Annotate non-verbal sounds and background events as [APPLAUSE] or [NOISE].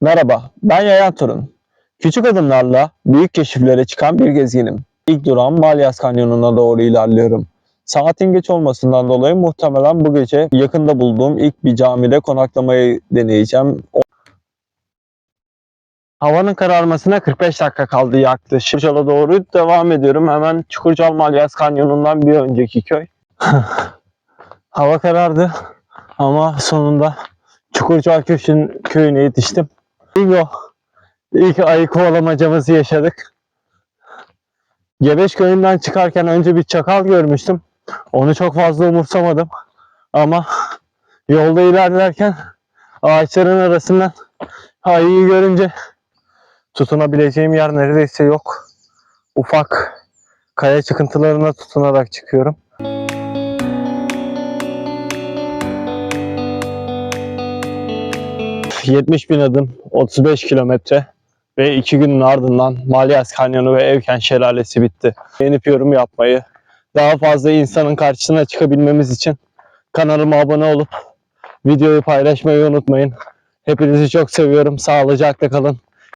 Merhaba, ben Yayan Turun. Küçük adımlarla büyük keşiflere çıkan bir gezginim. İlk durağım Malyas Kanyonu'na doğru ilerliyorum. Saatin geç olmasından dolayı muhtemelen bu gece yakında bulduğum ilk bir camide konaklamayı deneyeceğim. Havanın kararmasına 45 dakika kaldı yaklaşık. Çukurcal'a doğru devam ediyorum. Hemen Çukurcal Malyas Kanyonu'ndan bir önceki köy. [LAUGHS] Hava karardı ama sonunda Çukurcal Köşkün köyüne yetiştim. Bingo. İlk ayı kovalamacamızı yaşadık. Gebeş köyünden çıkarken önce bir çakal görmüştüm. Onu çok fazla umursamadım. Ama yolda ilerlerken ağaçların arasından ayıyı görünce tutunabileceğim yer neredeyse yok. Ufak kaya çıkıntılarına tutunarak çıkıyorum. ...70 bin adım, 35 kilometre ve iki günün ardından Malyas Kanyonu ve Evken Şelalesi bitti. Beğenip yorum yapmayı, daha fazla insanın karşısına çıkabilmemiz için kanalıma abone olup videoyu paylaşmayı unutmayın. Hepinizi çok seviyorum. Sağlıcakla kalın.